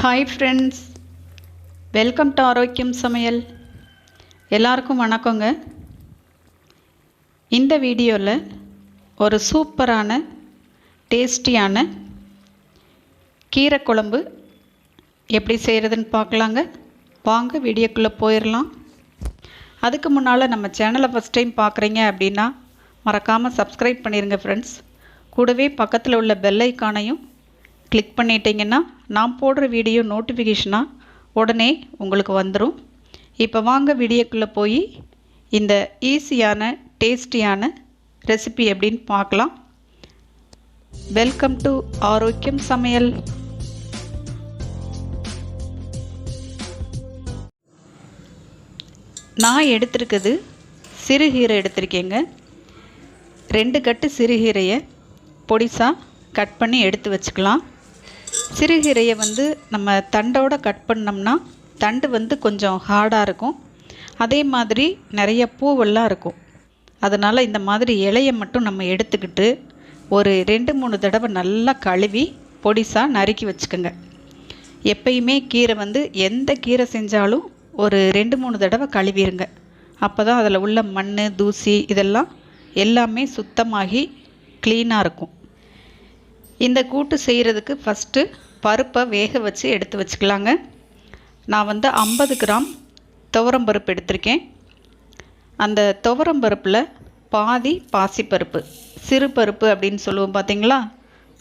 Hi friends welcome to ஆரோக்கியம் சமையல் எல்லாருக்கும் வணக்கங்க. இந்த வீடியோவில் ஒரு சூப்பரான டேஸ்டியான கீரை குழம்பு எப்படி செய்கிறதுன்னு பார்க்கலாங்க. வாங்க வீடியோக்குள்ளே போயிடலாம் அதுக்கு முன்னால் நம்ம சேனலை ஃபஸ்ட் டைம் பார்க்குறீங்க அப்படின்னா மறக்காமல் சப்ஸ்கிரைப் பண்ணிடுங்க ஃப்ரெண்ட்ஸ் கூடவே பக்கத்தில் உள்ள பெல் ஐக்கானையும் கிளிக் பண்ணிட்டீங்கன்னா நான் போடுற வீடியோ நோட்டிஃபிகேஷனாக உடனே உங்களுக்கு வந்துடும் இப்போ வாங்க வீடியோக்குள்ளே போய் இந்த ஈஸியான டேஸ்டியான ரெசிபி எப்படின்னு பார்க்கலாம். வெல்கம் டு ஆரோக்கியம் சமையல் நான் எடுத்திருக்குது சிறுகீரை எடுத்திருக்கேங்க. ரெண்டு கட்டு சிறுகீரையை பொடிசாக கட் பண்ணி எடுத்து வச்சுக்கலாம். சிறுகீரையை வந்து நம்ம தண்டோட கட் பண்ணோம்னா தண்டு வந்து கொஞ்சம் ஹார்டாக இருக்கும். அதே மாதிரி நிறைய பூவெல்லாம் இருக்கும். அதனால் இந்த மாதிரி இலையை மட்டும் நம்ம எடுத்துக்கிட்டு ஒரு ரெண்டு மூணு தடவை நல்லா கழுவி பொடிசாக நறுக்கி வச்சுக்கோங்க. எப்பயுமே கீரை வந்து எந்த கீரை செஞ்சாலும் ஒரு ரெண்டு மூணு தடவை கழுவிடுங்க அப்போ தான் அதில் உள்ள மண் தூசி இதெல்லாம் எல்லாமே சுத்தமாகி க்ளீனாக இருக்கும். இந்த கூட்டு செய்கிறதுக்கு ஃபஸ்ட்டு பருப்பை வேக வச்சு எடுத்து வச்சுக்கலாங்க. நான் வந்து ஐம்பது கிராம் துவரம்பருப்பு எடுத்திருக்கேன். அந்த துவரம்பருப்பில் பாதி பாசிப்பருப்பு. சிறு பருப்பு அப்படின்னு சொல்லுவோம் பார்த்தீங்களா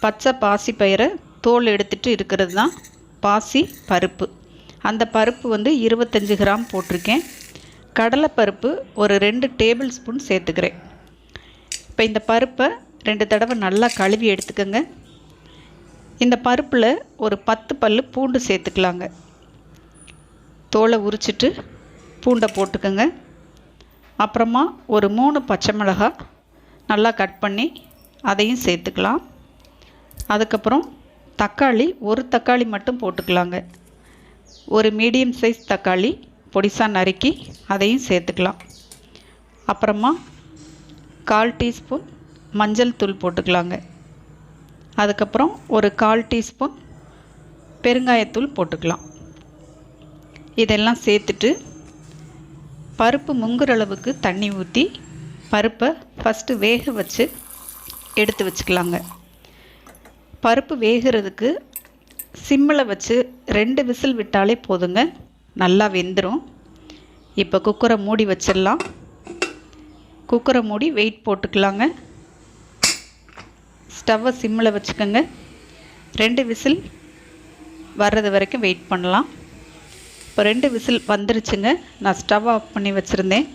பச்சை பாசி பயிரை தோல் எடுத்துகிட்டு இருக்கிறது தான் பாசி பருப்பு அந்த பருப்பு வந்து இருபத்தஞ்சி கிராம் போட்டிருக்கேன். கடலைப்பருப்பு ஒரு ரெண்டு டேபிள் ஸ்பூன் சேர்த்துக்கிறேன். இப்போ இந்த பருப்பை ரெண்டு தடவை நல்லா கழுவி எடுத்துக்கோங்க. இந்த பருப்பில் ஒரு பத்து பல் பூண்டு சேர்த்துக்கலாங்க. தோலை உரிச்சிட்டு பூண்டை போட்டுக்கோங்க. அப்புறமா ஒரு மூணு பச்சை மிளகாய் நல்லா கட் பண்ணி அதையும் சேர்த்துக்கலாம். அதுக்கப்புறம் தக்காளி ஒரு தக்காளி மட்டும் போட்டுக்கலாங்க. ஒரு மீடியம் சைஸ் தக்காளி பொடிசாக நறுக்கி அதையும் சேர்த்துக்கலாம். அப்புறமா கால் டீஸ்பூன் மஞ்சள் தூள் போட்டுக்கலாங்க. அதுக்கப்புறம் ஒரு கால் டீஸ்பூன் பெருங்காயத்தூள் போட்டுக்கலாம். இதெல்லாம் சேர்த்துட்டு பருப்பு முங்குற அளவுக்கு தண்ணி ஊற்றி பருப்பை ஃபஸ்ட்டு வேக வச்சு எடுத்து வச்சுக்கலாங்க. பருப்பு வேகிறதுக்கு சிம்மில் வச்சு ரெண்டு விசில் விட்டாலே போதுங்க. நல்லா வெந்துடும் இப்போ குக்கரை மூடி வச்சிடலாம். குக்கரை மூடி வெயிட் போட்டுக்கலாங்க. ஸ்டவ்வை சிம்மில் வச்சுக்கோங்க. ரெண்டு விசில் வர்றது வரைக்கும் வெயிட் பண்ணலாம். இப்போ ரெண்டு விசில் வந்துருச்சுங்க. நான் ஸ்டவ் ஆஃப் பண்ணி வச்சுருந்தேன்.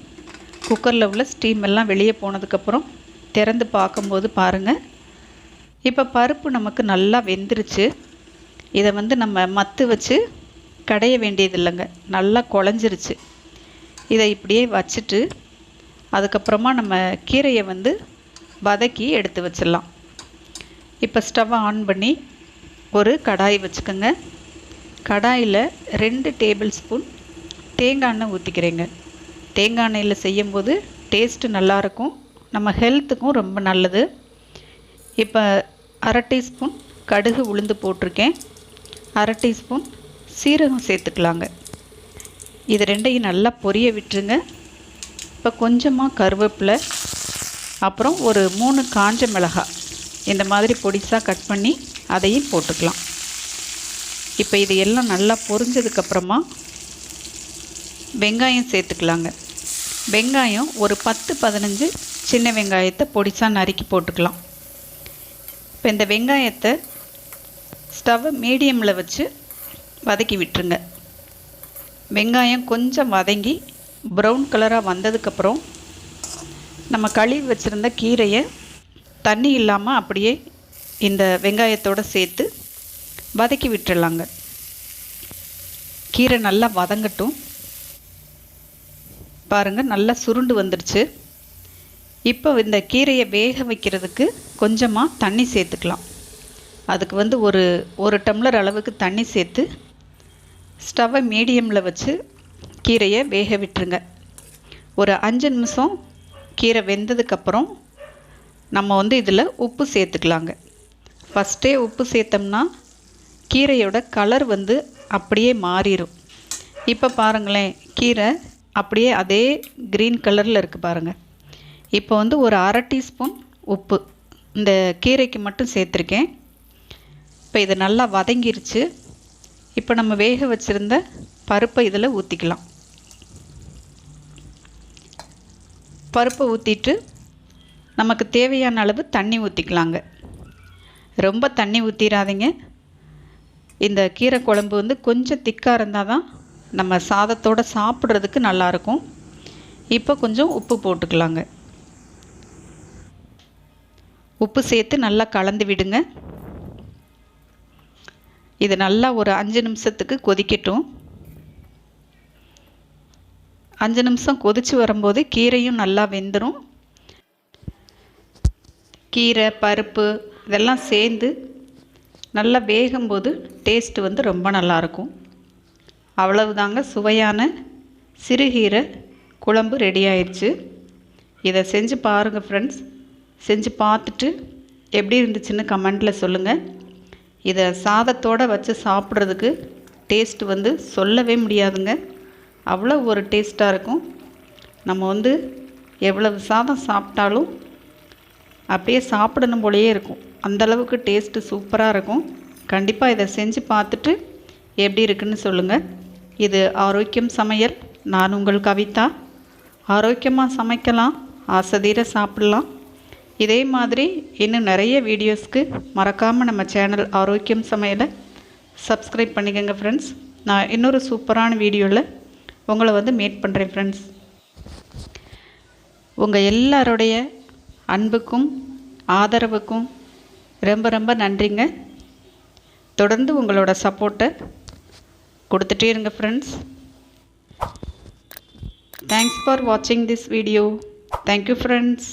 குக்கரில் உள்ள ஸ்டீம் எல்லாம் வெளியே போனதுக்கப்புறம் திறந்து பார்க்கும்போது பாருங்கள் இப்போ பருப்பு நமக்கு நல்லா வெந்துருச்சு. இதை வந்து நம்ம மத்து வச்சு கடைய வேண்டியது இல்லைங்க நல்லா குழஞ்சிருச்சு. இதை இப்படியே வச்சுட்டு அதுக்கப்புறமா நம்ம கீரையை வந்து வதக்கி எடுத்து வச்சிடலாம். இப்போ ஸ்டவ்வை ஆன் பண்ணி ஒரு கடாய் வச்சுக்கோங்க. கடாயில் ரெண்டு டேபிள் ஸ்பூன் தேங்காய் எண்ணெய் ஊற்றிக்கிறேங்க தேங்காய் எண்ணெயில் செய்யும்போது டேஸ்ட்டு நல்லாயிருக்கும் நம்ம ஹெல்த்துக்கும் ரொம்ப நல்லது. இப்போ அரை டீஸ்பூன் கடுகு உளுந்து போட்டிருக்கேன். அரை டீஸ்பூன் சீரகம் சேர்த்துக்கலாங்க. இது ரெண்டையும் நல்லா பொரிய விட்டுருங்க. இப்போ கொஞ்சமாக கருவேப்பிலை அப்புறம் ஒரு மூணு காஞ்ச மிளகாய். இந்த மாதிரி பொடிசாக கட் பண்ணி அதையும் போட்டுக்கலாம். இப்போ இது எல்லாம் நல்லா பொரிஞ்சதுக்கப்புறமா வெங்காயம் சேர்த்துக்கலாங்க. வெங்காயம் ஒரு பத்து பதினஞ்சு சின்ன வெங்காயத்தை பொடிசாக நறுக்கி போட்டுக்கலாம். இப்போ இந்த வெங்காயத்தை ஸ்டவ்வை மீடியமில் வச்சு வதக்கி விட்டுருங்க. வெங்காயம் கொஞ்சம் வதங்கி ப்ரௌன் கலராக வந்ததுக்கப்புறம் நம்ம கழுவி வச்சுருந்த கீரையை தண்ணி இல்லாமல் அப்படியே இந்த வெங்காயத்தோடு சேர்த்து வதக்கி விட்டுறலாங்க. கீரை நல்லா வதங்கட்டும். பாருங்கள் நல்லா சுருண்டு வந்துடுச்சு இப்போ இந்த கீரையை வேக வைக்கிறதுக்கு கொஞ்சமாக தண்ணி சேர்த்துக்கலாம். அதுக்கு வந்து ஒரு ஒரு டம்ளர் அளவுக்கு தண்ணி சேர்த்து ஸ்டவ்வை மீடியமில் வச்சு கீரையை வேக விட்டுருங்க. ஒரு அஞ்சு நிமிஷம் கீரை வெந்ததுக்கப்புறம் நம்ம வந்து இதில் உப்பு சேர்த்துக்கலாங்க. ஃபஸ்ட்டே உப்பு சேர்த்தோம்னா கீரையோட கலர் வந்து அப்படியே மாறிடும் இப்போ பாருங்களேன் கீரை அப்படியே அதே க்ரீன் கலரில் இருக்குது பாருங்கள் இப்போ வந்து ஒரு அரை டீஸ்பூன் உப்பு இந்த கீரைக்கு மட்டும் சேர்த்துருக்கேன். இப்போ இது நல்லா வதங்கிருச்சு. இப்போ நம்ம வேக வச்சுருந்த பருப்பை இதில் ஊற்றிக்கலாம் பருப்பை ஊற்றிட்டு நமக்கு தேவையான அளவு தண்ணி ஊற்றிக்கலாங்க ரொம்ப தண்ணி ஊற்றிடாதீங்க இந்த கீரை குழம்பு வந்து கொஞ்சம் திக்காக இருந்தால் தான் நம்ம சாதத்தோடு சாப்பிட்றதுக்கு நல்லாயிருக்கும் இப்போ கொஞ்சம் உப்பு போட்டுக்கலாங்க. உப்பு சேர்த்து நல்லா கலந்து விடுங்க. இது நல்லா ஒரு அஞ்சு நிமிஷத்துக்கு கொதிக்கட்டும். அஞ்சு நிமிஷம் கொதித்து வரும்போது கீரையும் நல்லா வெந்துடும் கீரை பருப்பு இதெல்லாம் சேர்ந்து நல்லா வேகும்போது டேஸ்ட்டு வந்து ரொம்ப நல்லாயிருக்கும். அவ்வளவுதாங்க சுவையான சிறுகீரை குழம்பு ரெடி ஆயிடுச்சு இதை செஞ்சு பாருங்கள் ஃப்ரெண்ட்ஸ் செஞ்சு பார்த்துட்டு எப்படி இருந்துச்சுன்னு கமெண்டில் சொல்லுங்கள் இதை சாதத்தோடு வச்சு சாப்பிட்றதுக்கு டேஸ்ட் வந்து சொல்லவே முடியாதுங்க. அவ்வளோ ஒரு டேஸ்ட்டாக இருக்கும். நம்ம வந்து எவ்வளவு சாதம் சாப்பிட்டாலும் அப்படியே சாப்பிடணும் போலயே இருக்கும். அந்தளவுக்கு டேஸ்ட்டு சூப்பராக இருக்கும். கண்டிப்பாக இதை செஞ்சு பார்த்துட்டு எப்படி இருக்குன்னு சொல்லுங்கள் இது ஆரோக்கியம் சமையல். நான் உங்கள் கவிதா. ஆரோக்கியமாக சமைக்கலாம். ஆசதீர சாப்பிட்லாம். இதே மாதிரி இன்னும் நிறைய வீடியோஸ்க்கு மறக்காமல் நம்ம சேனல் ஆரோக்கியம் சமையலை சப்ஸ்கிரைப் பண்ணிக்கோங்க ஃப்ரெண்ட்ஸ் நான் இன்னொரு சூப்பரான வீடியோவில் உங்களை வந்து மீட் பண்ணுறேன் ஃப்ரெண்ட்ஸ் உங்கள் எல்லாருடைய அன்புக்கும் ஆதரவுக்கும் ரொம்ப ரொம்ப நன்றிங்க. தொடர்ந்து உங்களோட சப்போர்ட்டை கொடுத்துட்டே இருங்க ஃப்ரெண்ட்ஸ் தேங்க்ஸ் ஃபார் வாட்சிங் this video thank you friends